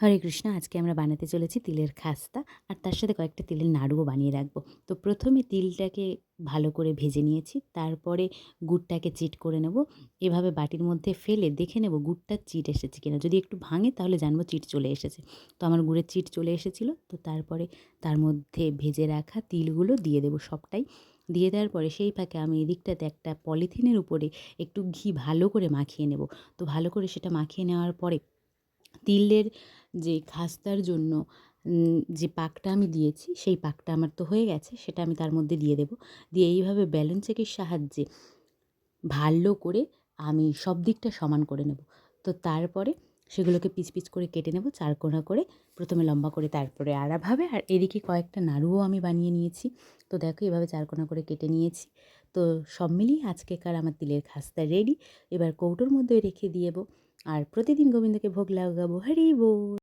হরে কৃষ্ণ, আজকে আমরা বানাতে চলেছি তিলের খাস্তা, আর তার সাথে কয়েকটা তিলের নাড়ুও বানিয়ে রাখব। তো প্রথমে তিলটাকে ভালো করে ভেজে নিয়েছি, তারপরে গুড়টাকে চিট করে নেব। এভাবে বাটির মধ্যে ফেলে দেখে নেব গুড়টা চিট এসেছে কিনা। যদি একটু ভাঙে তাহলে জানব চিট চলে এসেছে। তো আমার গুড়ের চিট চলে এসেছিল, তো তারপরে তার মধ্যে ভেজে রাখা তিলগুলো দিয়ে দেবো সবটাই। দিয়ে দেওয়ার পরে সেই ফাঁকে আমি এদিকটাতে একটা পলিথিনের উপরে একটু ঘি ভালো করে মাখিয়ে নেব। তো ভালো করে সেটা মাখিয়ে নেওয়ার পরে তিলের যে খাস্তার জন্য যে পাকটা আমি দিয়েছি, সেই পাকটা আমার তো হয়ে গেছে, সেটা আমি তার মধ্যে দিয়ে দেব। দিয়ে এইভাবে ব্যালেন্স চেকের সাহায্যে ভালো করে আমি সব দিকটা সমান করে নেব। তো তারপরে সেগুলোকে পিচ পিচ করে কেটে নেব চারকোনা করে। প্রথমে লম্বা করে তারপরে আড়াভাবে আর এদিকে কয়েকটা নাড়ুও আমি বানিয়ে নিয়েছি। তো দেখো এভাবে চারকোনা করে কেটে নিয়েছি। তো সব মিলিয়ে আজকেকার আমার তিলের খাস্তা রেডি এবার কৌটোর মধ্যে রেখে দিয়েব আর প্রতিদিন গোবিন্দকে ভোগ লাগাবো। হরি বল!